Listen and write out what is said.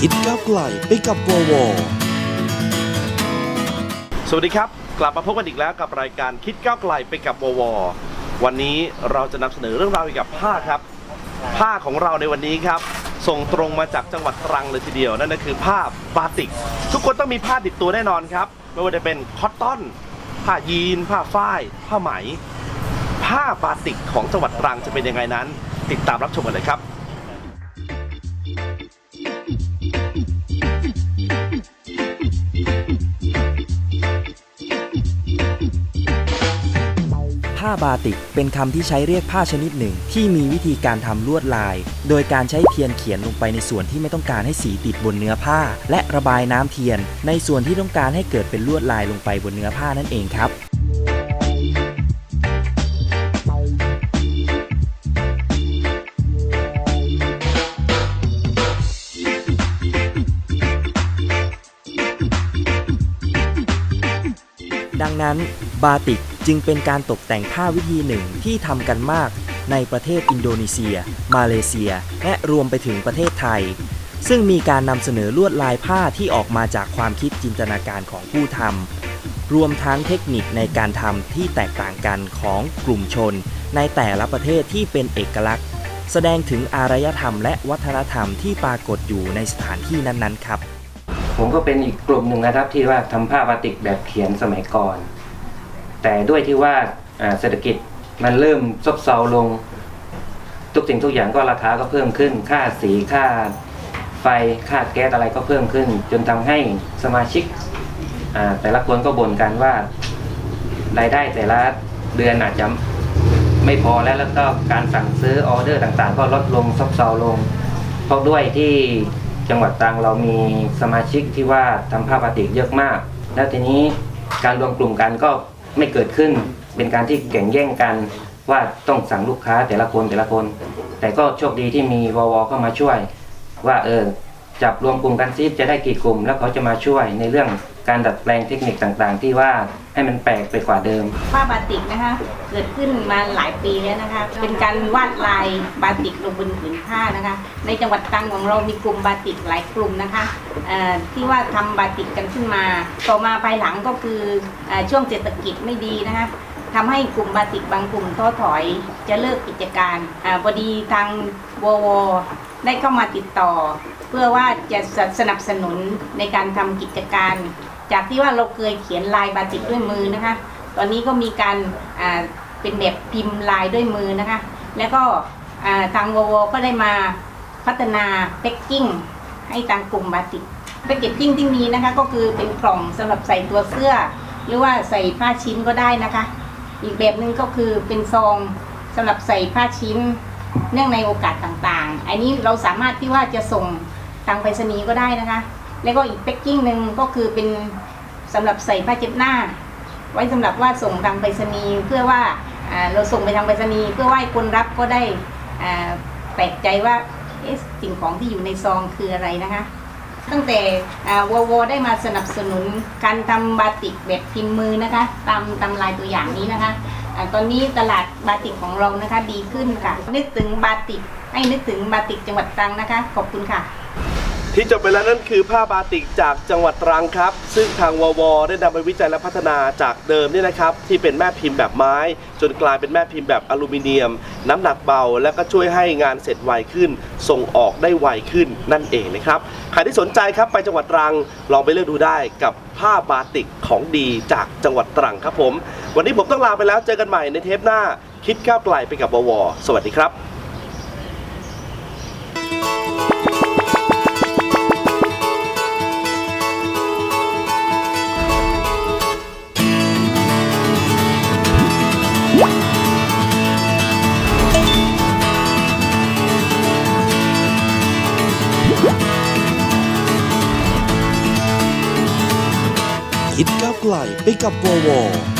ไกลไปกับวอวสวัสดีครับ กลับมาพบกันอีกแล้วกับรายการคิดก้าวไกลไปกับวววันนี้เราจะนำเสนอเรื่องราวเกี่ยวกับผ้าครับ ผ้าของเราในวันนี้ครับ ส่งตรงมาจากจังหวัดตรังเลยทีเดียว นั่นก็คือผ้าบาติก ทุกคนต้องมีผ้าติดตัวแน่นอนครับ ไม่ว่าจะเป็นคอตตอน ผ้ายีน ผ้าฝ้าย ผ้าไหม ผ้าบาติกของจังหวัดตรังจะเป็นยังไงนั้น ติดตามรับชมกันเลยครับ ผ้าบาติก เป็นคำที่ใช้เรียกผ้าชนิดหนึ่ง ที่มีวิธีการทำลวดลาย โดยการใช้เทียนเขียนลงไปในส่วนที่ไม่ต้องการให้สีติดบนเนื้อผ้า และระบายน้ำเทียน ในส่วนที่ต้องการให้เกิดเป็นลวดลายลงไปบนเนื้อผ้านั่นเองครับดังนั้นบาติก จึงเป็นการตกแต่งผ้าวิธีหนึ่งที่ทำกันมากในประเทศอินโดนีเซีย มาเลเซีย และรวมไปถึงประเทศไทย ซึ่งมีการนำเสนอลวดลายผ้าที่ออกมาจากความคิดจินตนาการของผู้ทำรวมทั้งเทคนิคในการทำที่แตกต่างกันของกลุ่มชน ในแต่ละประเทศที่เป็นเอกลักษณ์ แสดงถึงอารยธรรมและวัฒนธรรมที่ปรากฏอยู่ในสถานที่นั้นๆครับ ผมก็เป็นอีกกลุ่มหนึ่งนะครับที่ว่าทำผ้าบาติกแบบเขียนสมัยก่อน แต่ด้วยที่ว่าเศรษฐกิจมันเริ่มซบเซาลง ทุกสิ่งทุกอย่างก็ราคาก็เพิ่มขึ้น ค่าสีค่าไฟค่าแก๊สอะไรก็เพิ่มขึ้น จนทำให้สมาชิกแต่ละคนก็บ่นกันว่ารายได้แต่ละเดือนอาจจะไม่พอแล้วแล้วก็การสั่งซื้อออเดอร์ต่างๆ ก็ลดลงซบเซาลง เพราะด้วยที่จังหวัดตรังเรามีสมาชิกที่ว่าทำผ้าบาติกเยอะมาก แล้วทีนี้การรวมกลุ่มกันก็ ไม่เกิดขึ้น เป็นการที่แข่งแย่งกันว่าต้องสั่งลูกค้าแต่ละคนแต่ละคน แต่ก็โชคดีที่มีวอวเข้ามาช่วย ว่าเออ จับรวมกลุ่มกันซิจะได้กี่กลุ่ม แล้วเขาจะมาช่วยในเรื่องการดัดแปลงเทคนิคต่างๆ ที่ว่าให้มันแปลกไปกว่าเดิมผ้าบาติกนะคะ เกิดขึ้นมาหลายปีแล้วนะคะ เป็นการวาดลายบาติกลงบนผืนผ้านะคะ ในจังหวัดตรังของเรามีกลุ่มบาติกหลายกลุ่มนะคะที่ว่าทำบาติกกันขึ้นมา ต่อมาภายหลังก็คืออช่วงเศรษฐกิจไม่ดีนะคะทำให้กลุ่มบาติกบางกลุ่มท้อถอยจะเลิกกิจการอพอดีทางววได้เข้ามาติดต่อ เพื่อว่าจะสนับสนุนในการทำกิจการ จากที่ว่าเราเคยเขียนลายบาติกด้วยมือนะคะ ตอนนี้ก็มีการเป็นแบบพิมพ์ลายด้วยมือนะคะ แล้วก็ทางววก็ได้มาพัฒนาแพ็กกิ้งให้ทางกลุ่มบาติกแพ็กเกจจิ้งที่มีนะคะก็คือเป็นกล่องสำหรับใส่ตัวเสื้อ หรือว่าใส่ผ้าชิ้นก็ได้นะคะ อีกแบบหนึ่งก็คือเป็นซองสำหรับใส่ผ้าชิ้น เนื่องในโอกาสต่างๆ อันนี้เราสามารถที่ว่าจะส่ง ทางไปรษณีย์ก็ได้นะคะ แล้วก็อีกแพ็กกิ้งหนึ่งก็คือเป็นสำหรับใส่ผ้าเช็ดหน้า ไว้สำหรับว่าส่งทางไปรษณีย์เพื่อว่าเราส่งไปทางไปรษณีย์เพื่อว่าคนรับก็ได้แปลกใจว่าสิ่งของที่อยู่ในซองคืออะไรนะคะ ตั้งแต่อ่าวได้มาสนับสนุนการทำบาติกแบบพิมพ์มือนะคะ ตามตามลายตัวอย่างนี้นะคะตอนนี้ตลาดบาติกของเรานะคะดีขึ้นค่ะ นึกถึงบาติกให้นึกถึงบาติกจังหวัดตรังนะคะ ขอบคุณค่ะ ที่จบไปแล้วนั่นคือผ้าบาติกจากจังหวัดตรังครับ ซึ่งทางววได้นำไปวิจัยและพัฒนาจากเดิมเนี่ยนะครับ ที่เป็นแม่พิมพ์แบบไม้ จนกลายเป็นแม่พิมพ์แบบอลูมิเนียม น้ำหนักเบา และก็ช่วยให้งานเสร็จไวขึ้น ส่งออกได้ไวขึ้นนั่นเองนะครับใครที่สนใจครับไปจังหวัดตรังลองไปเลือกดูได้กับผ้าบาติกของดีจากจังหวัดตรังครับผม วันนี้ผมต้องลาไปแล้วเจอกันใหม่ในเทปหน้าคิดก้าวไกลไปกับววสวัสดีครับ คิดก้าว